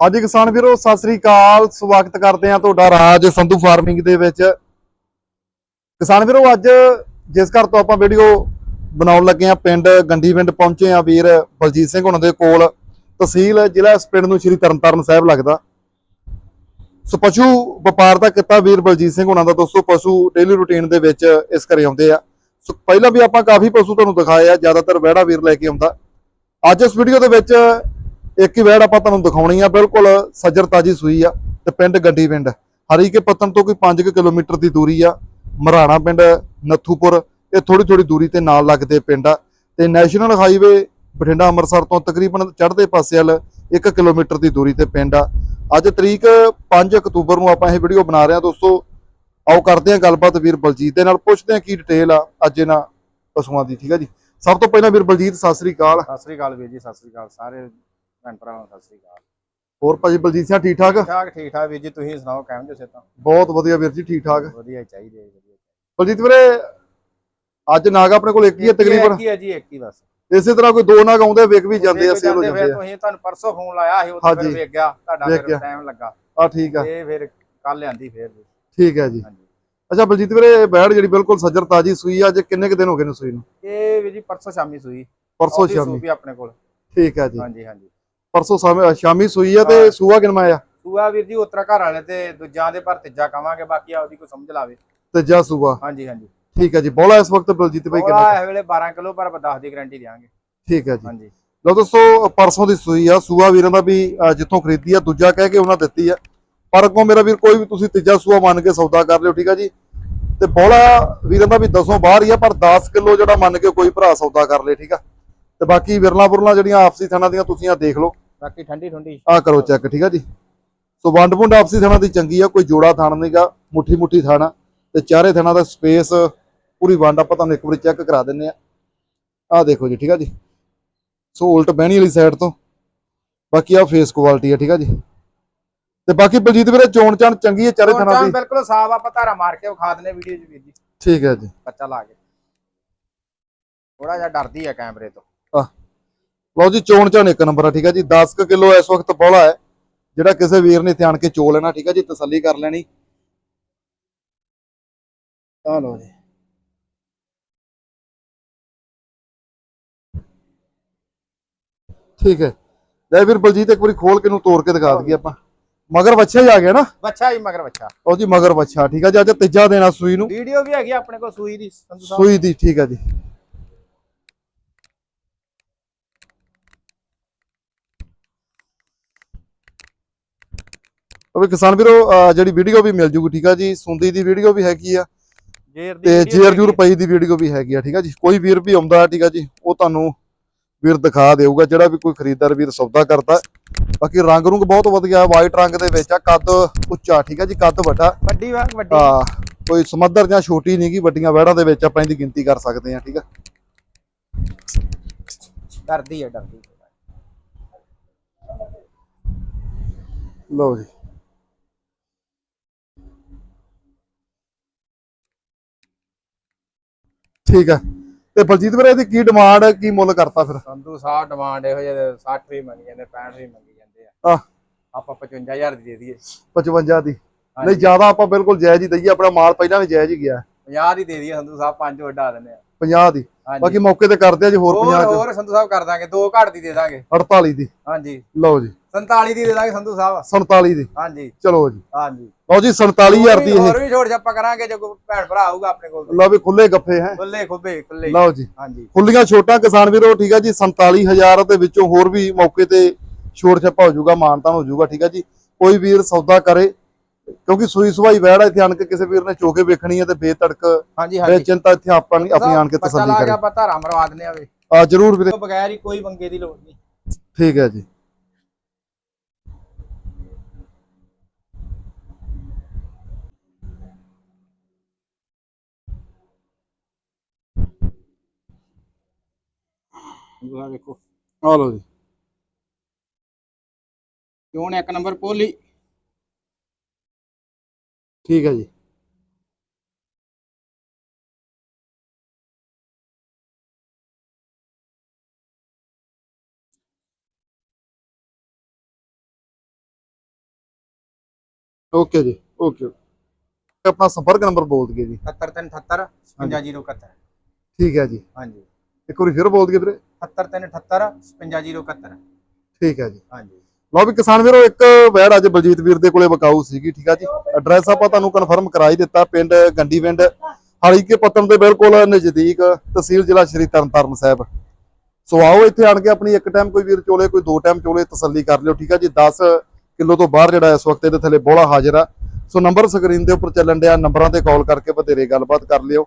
ਅੱਜ ਕਿਸਾਨ ਵੀਰੋ, ਸਤਿ ਸ੍ਰੀ ਅਕਾਲ। ਸਵਾਗਤ ਕਰਦੇ ਆ ਤੁਹਾਡਾ ਰਾਜ ਸੰਧੂ ਫਾਰਮਿੰਗ ਦੇ ਵਿੱਚ। ਕਿਸਾਨ ਵੀਰੋ, ਅੱਜ ਜਿਸ ਘਰ ਤੋਂ ਆਪਾਂ ਵੀਡੀਓ ਬਣਾਉਣ ਲੱਗੇ ਆ ਪਿੰਡ ਗੰਡੀ ਪਿੰਡ ਪਹੁੰਚੇ ਆ ਵੀਰ ਬਲਜੀਤ ਸਿੰਘ ਹੁਣਾਂ ਦੇ ਕੋਲ। ਤਹਿਸੀਲ ਜ਼ਿਲ੍ਹਾ ਇਸ ਪਿੰਡ ਨੂੰ ਸ਼੍ਰੀ ਤਰਨਤਾਰਨ ਸਾਹਿਬ ਲੱਗਦਾ। ਸੋ ਪਸ਼ੂ ਵਪਾਰ ਦਾ ਕਿੱਤਾ ਵੀਰ ਬਲਜੀਤ ਸਿੰਘ ਹੁਣਾਂ ਦਾ ਦੋਸਤੋ, ਪਸ਼ੂ ਡੇਲੀ ਰੁਟੀਨ ਦੇ ਵਿੱਚ ਇਸ ਘਰੇ ਆਉਂਦੇ ਆ। ਸੋ ਪਹਿਲਾਂ ਵੀ ਆਪਾਂ ਕਾਫੀ ਪਸ਼ੂ ਤੁਹਾਨੂੰ ਦਿਖਾਏ ਆ, ਜ਼ਿਆਦਾਤਰ ਵਹਿੜਾ ਵੀਰ ਲੈ ਕੇ ਆਉਂਦਾ। ਅੱਜ ਇਸ ਵੀਡੀਓ ਦੇ ਵਿੱਚ ਇੱਕ ਹੀ ਵੈੜ ਆਪਾਂ ਤੁਹਾਨੂੰ ਦਿਖਾਉਣੀ ਆ, ਬਿਲਕੁਲ ਸੱਜਰ ਤਾਜੀ ਸੂਈ ਆ ਤੇ ਪਿੰਡ ਗੱਡੀ ਪਿੰਡ। ਹਰੀਕੇ ਪੱਤਨ ਤੋਂ ਕੋਈ 5 ਕਿਲੋਮੀਟਰ ਦੀ ਦੂਰੀ ਆ, ਮਰਾਣਾ ਪਿੰਡ, ਨੱਥੂਪੁਰ, ਇਹ ਥੋੜੀ ਥੋੜੀ ਦੂਰੀ ਤੇ ਨਾਲ ਲੱਗਦੇ ਪਿੰਡ ਆ। ਤੇ ਨੈਸ਼ਨਲ ਹਾਈਵੇ ਬਠਿੰਡਾ ਅੰਮ੍ਰਿਤਸਰ ਤੋਂ ਤਕਰੀਬਨ ਚੜ੍ਹਦੇ ਪਾਸੇ ਵੱਲ 1 ਕਿਲੋਮੀਟਰ ਦੀ ਦੂਰੀ ਤੇ ਪਿੰਡ ਆ। ਅੱਜ ਤਰੀਕ 5 ਅਕਤੂਬਰ ਨੂੰ ਆਪਾਂ ਇਹ ਵੀਡੀਓ ਬਣਾ ਰਹੇ ਹਾਂ ਦੋਸਤੋ। ਆਓ ਕਰਦੇ ਹਾਂ ਗੱਲਬਾਤ ਵੀਰ ਬਲਜੀਤ ਦੇ ਨਾਲ, ਪੁੱਛਦੇ ਹਾਂ ਕੀ ਡਿਟੇਲ ਆ ਅੱਜ ਇਹਨਾਂ ਪਸ਼ੂਆਂ ਦੀ, ਠੀਕ ਆ ਜੀ। ਸਭ ਤੋਂ ਪਹਿਲਾਂ ਵੀਰ ਬਲਜੀਤ, ਸਤਿ ਸ੍ਰੀ ਅਕਾਲ। ਸਤਿ ਸ੍ਰੀ ਅਕਾਲ ਵੀਰ ਜੀ, ਸਤਿ ਸ੍ਰੀ ਅਕਾਲ। ਸਾਰੇ ਭੈਣ ਭਰਾਵਾਂ ਨੂੰ ਸਤਿ ਸ੍ਰੀ ਅਕਾਲ। ਹੋਰ ਭਾਜੀ ਬਲਜੀਤ ਸਿੰਘ ਠੀਕ ਠਾਕ? ਠੀਕ ਠਾਕ ਠੀਕ ਵੀਰ ਜੀ ਤੁਸੀਂ ਸੁਣਾਓ ਕਿਵੇਂ ਜੋ ਸਿਹਤਾਂ? ਬਹੁਤ ਵਧੀਆ ਵੀਰ ਜੀ ਠੀਕ ਠਾਕ। ਵਧੀਆ ਹੀ ਚਾਹੀਦੇ ਆ, ਵਧੀਆ ਬਲਜੀਤ ਵੀਰੇ ਅੱਜ ਨਾਗ ਆਪਣੇ ਕੋਲ ਇੱਕ ਹੀ ਹੈ ਤਕਰੀਬਨ? ਇੱਕ ਹੀ ਹੈ ਜੀ ਇੱਕ ਹੀ ਬਸ। ਇਸੇ ਤਰ੍ਹਾਂ ਕੋਈ ਦੋ ਨਾਗ ਆਉਂਦੇ ਵਿਕ ਵੀ ਜਾਂਦੇ ਆ ਜੇ ਸੇਲ ਹੋ ਜਾਂਦੇ ਆ। ਤੁਸੀਂ ਤੁਹਾਨੂੰ ਪਰਸੋਂ ਫੋਨ ਲਾਇਆ ਸੀ ਉਦੋਂ ਹਾਂਜੀ। ਫਿਰ ਵੇਖ ਗਿਆ ਤੁਹਾਡਾ ਵੇਖ ਫਿਰ ਗਿਆ। ਟਾਈਮ ਲੱਗਾ। ਆ ਠੀਕ ਆ। ਤੇ ਫਿਰ ਕੱਲ ਲਿਆਂਦੀ ਫਿਰ ਵੀ। ਠੀਕ ਹੈ ਜੀ। ਹਾਂਜੀ। ਅੱਛਾ ਬਲਜੀਤ ਵੀਰੇ ਬੈੜ ਜਿਹੜੀ ਬਿਲਕੁਲ ਸੱਜਰ ਤਾਜੀ ਸੂਈ ਆ ਅੱਜ ਕਿੰਨੇ ਕੁ ਦਿਨ ਹੋ ਗਏ ਨੇ ਸੂਈ ਨੂੰ? ਇਹ ਵੀਰ ਜੀ ਪਰਸੋਂ ਸ਼ਾਮੀ ਸੂਈ। ਪਰਸੋਂ ਉਹਦੀ ਸ਼ਾਮੀ। ਸੂਪੀ ਆਪਣੇ ਕੋਲ। ਠੀਕ ਹੈ ਜੀ। ਹਾਂਜੀ ਹਾਂਜੀ। ਪਰਸੋਂ ਸ਼ਾਮੀ ਸ਼ਾਮੀ ਸੂਈ ਆ ਤੇ। ਸੂਆ ਕਿਨਮਾ ਆ? ਸੂਆ ਵੀਰ ਜੀ ਉਤਰਾ ਘਰ ਵਾਲੇ ਤੇ ਦੂਜਿਆਂ ਦੇ ਪਰ ਤੀਜਾ ਕਵਾਂਗੇ ਬਾਕੀ ਆਪਦੀ ਕੋਈ ਸਮਝ ਲਾਵੇ। ਤੀਜਾ ਸੂਆ। ਹਾਂਜੀ ਹਾਂਜੀ। ਠੀਕ ਹੈ ਜੀ ਬੋਲਾ ਇਸ ਵਕਤ ਬਲਜੀਤ ਭਾਈ ਕਿੰਨਾ ਉਹਦਾ ਇਸ ਵੇਲੇ 12 ਕਿਲੋ ਪਰ 10 ਦੀ ਗਾਰੰਟੀ ਦੇਵਾਂਗੇ ਠੀਕ ਹੈ ਜੀ। ਹਾਂਜੀ। ਲਓ ਦੋਸਤੋ ਪਰਸੋਂ ਦੀ ਸੂਈ ਆ ਸੂਆ ਵੀਰਾਂ ਦਾ ਵੀ ਅ, ਜਿੱਥੋਂ ਖਰੀਦੀ ਆ ਦੂਜਾ ਕਹਿ ਕੇ ਉਹਨਾਂ ਦਿੱਤੀ ਆ। ਪਰ ਅੱਗੋਂ ਮੇਰਾ ਵੀਰ ਕੋਈ ਵੀ ਤੁਸੀਂ ਤੀਜਾ ਸੂਆ ਮੰਨ ਕੇ ਸੌਦਾ ਕਰ ਲਿਓ ਠੀਕ ਆ ਜੀ। ਤੇ ਬੋਲਾ ਵੀਰਾਂ ਦਾ ਵੀ ਦਸੋਂ ਬਾਹਰ ਹੀ ਆ ਪਰ 10 ਕਿਲੋ ਜਿਹੜਾ ਮੰਨ ਕੇ ਕੋਈ ਭਰਾ ਸੌਦਾ ਕਰ ਲੇ ਠੀਕ ਆ। ਤੇ ਬਾਕੀ ਵਿਰਲਾ ਬੁਰਲਾ ਜਿਹੜੀਆਂ ਆਪਸੀ ਥਾਣਾ ਦੀਆਂ ਤੁਸੀਂ ਆ ਦੇਖ ਲਓ। ਬਾਕੀ ਠੰਡੀ ਠੰਡੀ ਆ ਕਰੋ ਚੈੱਕ ਠੀਕ ਆ ਜੀ? ਸੋ ਵੰਡ ਵੁੰਡ ਆਪਸੀ ਥਾਣਾ ਦੀ ਚੰਗੀ ਆ ਕੋਈ ਜੋੜਾ ਥਾਣ ਨਹੀਂਗਾ ਮੁੱਠੀ ਮੁੱਠੀ ਥਾਣਾ ਤੇ ਚਾਰੇ ਥਾਣਾ ਦਾ ਸਪੇਸ ਪੂਰੀ ਵੰਡ ਆਪਾਂ ਤੁਹਾਨੂੰ ਇੱਕ ਵਾਰੀ ਚੈੱਕ ਕਰਾ ਦਿੰਨੇ ਆ। ਆ ਦੇਖੋ ਜੀ ਠੀਕ ਆ ਜੀ? ਸੋ ਉਲਟ ਬਹਿਣੀ ਵਾਲੀ ਸਾਈਡ ਤੋਂ। ਬਾਕੀ ਆ ਫੇਸ ਕੁਆਲਿਟੀ ਆ ਠੀਕ ਆ ਜੀ? ਤੇ ਬਾਕੀ ਬਲਜੀਤ ਵੀਰੇ ਚੋਣ ਚਾਣ ਚੰਗੀ ਹੈ ਚਾਰੇ ਥਾਣਾ ਦੀ? ਬਿਲਕੁਲ ਸਾਫ਼ ਆਪਾਂ ਧਾਰਾ ਮਾਰ ਕੇ ਵਿਖਾ ਦਨੇ ਵੀਡੀਓ 'ਚ ਵੀਰ ਜੀ। ਠੀਕ ਹੈ ਜੀ। ਬੱਚਾ ਲਾ ਕੇ। ਥੋੜਾ ਜਿਹਾ ਡਰਦੀ ਹੈ ਕੈਮਰੇ ਤੋਂ। ਲਓ ਜੀ ਚੋਣ ਚਾਣ ਇੱਕ ਨੰਬਰ ਆ ਠੀਕ ਆ ਜੀ। 10 ਕਿਲੋ ਇਸ ਵਕਤ ਬੋਲਾ ਹੈ ਜਿਹੜਾ ਕਿਸੇ ਵੀਰ ਨੇ ਧਿਆਨ ਕੇ ਚੋ ਲੈਣਾ ਠੀਕ ਆ ਜੀ ਤਸੱਲੀ ਕਰ ਲੈਣੀ। ਆ ਲਓ ਜੀ। ਠੀਕ ਹੈ। ਲੈ ਵੀਰ ਬਲਜੀਤ ਇੱਕ ਵਾਰੀ ਖੋਲ ਕੇ ਨੂੰ ਤੋੜ ਕੇ ਦਿਖਾ ਦਈਏ ਆਪਾਂ। ਮਗਰ ਬੱਚਾ ਹੀ ਆ ਗਿਆ ਨਾ? ਬੱਚਾ ਹੀ ਮਗਰ ਬੱਚਾ ਉਹ ਜੀ ਮਗਰ ਬੱਚਾ ਠੀਕ ਆ ਜੀ। ਅੱਜ ਤੀਜਾ ਦੇਣਾ ਸੂਈ ਨੂੰ। ਵੀਡੀਓ ਵੀ ਹੈਗੀ ਆਪਣੇ ਕੋਲ ਸੂਈ ਦੀ ਸੰਧੂ ਸਾਹਿਬ ਸੂਈ ਦੀ ਠੀਕ ਆ ਜੀ। ਉਹ ਕਿਸਾਨ ਵੀਰੋ ਜਿਹੜੀ ਵੀਡੀਓ ਵੀ ਮਿਲ ਜੂਗੀ ਠੀਕ ਆ ਜੀ? ਸੁੰਦੀ ਦੀ ਵੀਡੀਓ ਵੀ ਹੈਗੀ ਆ ਜੇਰ ਦੀ ਤੇ ਜੇਰ ਜੂਰ ਪਈ ਦੀ ਵੀਡੀਓ ਵੀ ਹੈਗੀ ਆ ਠੀਕ ਆ ਜੀ? ਕੋਈ ਵੀਰ ਵੀ ਆਉਂਦਾ ਠੀਕ ਆ ਜੀ ਉਹ ਤੁਹਾਨੂੰ ਵੀਰ ਦਿਖਾ ਦੇਊਗਾ ਜਿਹੜਾ ਵੀ ਕੋਈ ਖਰੀਦਦਾਰ ਵੀਰ ਸੌਦਾ ਕਰਦਾ। ਬਾਕੀ ਰੰਗ ਰੁੰਗ ਬਹੁਤ ਵਧੀਆ ਵਾਈਟ ਰੰਗ ਦੇ ਵਿੱਚ ਆ ਕੱਦ ਉੱਚਾ ਠੀਕ ਆ ਜੀ? ਕੱਦ ਵੱਡਾ। ਵੱਡੀ ਵਾ ਵੱਡੀ। ਆ ਕੋਈ ਸਮੱਧਰ ਜਾਂ ਛੋਟੀ ਨਹੀਂਗੀ ਵੱਡੀਆਂ ਵਹਿੜਾਂ ਦੇ ਵਿੱਚ ਆਪਾਂ ਇਹਦੀ ਗਿਣਤੀ ਕਰ ਸਕਦੇ ਆ ਠੀਕ ਆ? ਡਰਦੀ ਹੈ ਡਰਦੀ। ਲਓ ਜੀ। ਠੀਕ ਆ। ਤੇ ਬਲਜੀਤ ਵੀਰੇ ਇਹਦੀ ਕੀ ਡਿਮਾਂਡ ਕੀ ਮੁੱਲ ਕਰਤਾ ਫਿਰ? ਸੰਧੂ ਸਾਹਿਬ ਡਿਮਾਂਡ ਇਹੋ ਜਿਹੇ 60 ਵੀ ਮੰਗੀ ਜਾਂਦੇ 65 ਵੀ ਮੰਗੀ ਜਾਂਦੇ ਆ। ਆਹ। ਆਪਾਂ 55000 ਦੀ ਦੇ ਦਈਏ। 55 ਦੀ। ਨਹੀਂ ਜ਼ਿਆਦਾ ਆਪਾਂ ਬਿਲਕੁਲ ਜਾਇਜ਼ ਹੀ ਦਈਏ ਆਪਣਾ ਮਾਲ ਪਹਿਲਾਂ ਵੀ ਜਾਇਜ਼ ਹੀ ਗਿਆ। 50 ਦੀ ਦੇ ਦਈਏ ਸੰਧੂ ਸਾਹਿਬ ਪੰਜ ਵੱਡਾ ਦਿੰਦੇ ਆ। 50 ਦੀ। ਬਾਕੀ ਮੌਕੇ ਤੇ ਕਰਦੇ ਆ ਜੀ ਹੋਰ ਹੋਰ 50 ਚ। ਹੋਰ ਸੰਧੂ ਸਾਹਿਬ ਕਰ ਦਾਂਗੇ ਦੋ ਘੱਟ ਦੀ ਦੇ ਦਾਂਗੇ। 48 ਦੀ। ਹਾਂਜੀ। ਲਓ ਜੀ। 47 ਦੀ ਦੇ ਦਾਂਗੇ ਸੰਧੂ ਸਾਹਿਬ। 47 ਦੀ। ਹਾਂਜੀ। ਚਲੋ ਜੀ। ਹਾਂਜੀ। ਲਓ ਜੀ 47000 ਦੀ ਇਹ। ਹੋਰ ਵੀ ਛੋੜ ਛਾਪਾ ਕਰਾਂਗੇ ਜੇ ਕੋਈ ਭੈਣ ਭਰਾ ਆਊਗਾ ਆਪਣੇ ਕੋਲ ਲਓ ਵੀ ਖੁੱਲੇ ਗੱਫੇ ਹੈ। ਖੁੱਲੇ ਖੁੱਬੇ ਖੁੱਲੇ ਲਓ ਜੀ। ਹਾਂਜੀ। ਖੁੱਲੀਆਂ ਛੋਟਾਂ ਕਿਸਾਨ ਵੀਰੋ ਠੀਕ ਆ ਜੀ 47000 ਦੇ ਵਿੱਚੋਂ ਹੋਰ ਵੀ ਮੌਕੇ ਤੇ ਛੋੜ ਛੱਪਾ ਹੋ ਜਾਊਗਾ ਮਾਨਤਾਨ ਹੋ ਜਾਊਗਾ ਠੀਕ ਆ ਜੀ। ਕੋਈ ਵੀਰ ਸੌਦਾ ਕਰੇ ਕਿਉਂਕਿ ਸੂਈ ਸਵਾਈ ਵੈੜ ਆ ਇੱਥੇ ਆਣ ਕੇ ਕਿਸੇ ਵੀਰ ਨੇ ਚੋਕੇ ਵੇਖਣੀ ਹੈ ਤੇ ਬੇਤੜਕ ਹਾਂਜੀ ਹਾਂਜੀ। ਬੇਚਿੰਤਾ ਇੱਥੇ ਆਪਾਂ ਆਪਣੀ ਆਣ ਕੇ ਤਸੱਲੀ ਕਰੇ। ਆਵੇ ਆ ਜਰੂਰ ਵੀਰੇ। ਤੋਂ ਬਗੈਰ ਹੀ ਕੋਈ ਮੰਗੇ ਦੀ ਲੋੜ ਨਹੀਂ। ਠੀਕ ਹੈ ਜੀ। ਆ ਵੇਖੋ ਆ ਲਓ ਜੀ ਕਿਉਂ ਇੱਕ ਨੰਬਰ ਪੋਲੀ ਠੀਕ ਹੈ ਜੀ ਓਕੇ ਜੀ ਓਕੇ ਆਪਣਾ ਸੰਪਰਕ ਨੰਬਰ ਬੋਲ ਦਈਏ ਜੀ 7378 55071 ਠੀਕ ਹੈ ਜੀ ਹਾਂਜੀ ਇੱਕ ਵਾਰੀ ਫਿਰ ਬੋਲ ਦਈਏ ਵੀਰੇ। 7378 55071 ਠੀਕ ਹੈ ਜੀ। ਹਾਂਜੀ। ਲਓ ਵੀ ਕਿਸਾਨ ਵੀਰੋ ਇੱਕ ਵੈੜ ਅੱਜ ਬਲਜੀਤ ਵੀਰ ਦੇ ਕੋਲੇ ਬਕਾਊ ਸੀਗੀ ਠੀਕ ਆ ਜੀ। ਐਡਰੈਸ ਆਪਾਂ ਤੁਹਾਨੂੰ ਕਨਫਰਮ ਕਰਾ ਹੀ ਦਿੱਤਾ ਪਿੰਡ ਗੰਡੀਵਿੰਡ ਹਲੀਕੇ ਪੱਤਨ ਦੇ ਬਿਲਕੁਲ ਨਜ਼ਦੀਕ ਤਹਿਸੀਲ ਜ਼ਿਲ੍ਹਾ ਸ਼੍ਰੀ ਤਰਨਤਾਰਨ ਸਾਹਿਬ। ਸੋ ਆਓ ਇੱਥੇ ਆਣ ਕੇ ਆਪਣੀ ਇੱਕ ਟਾਈਮ ਕੋਈ ਵੀਰ ਚੋਲੇ ਕੋਈ ਦੋ ਟਾਈਮ ਚੋਲੇ ਤਸੱਲੀ ਕਰ ਲਿਓ ਠੀਕ ਆ ਜੀ। 10 ਕਿਲੋ ਤੋਂ ਬਾਹਰ ਜਿਹੜਾ ਇਸ ਵਕਤ ਇਹਦੇ ਥੱਲੇ ਬੋਲਾ ਹਾਜ਼ਰ ਆ। ਸੋ ਨੰਬਰ ਸਕਰੀਨ ਦੇ ਉੱਪਰ ਚੱਲਣ ਡਿਆ ਨੰਬਰਾਂ ਤੇ ਕਾਲ ਕਰਕੇ ਬਥੇਰੇ ਗੱਲਬਾਤ ਕਰ ਲਿਓ।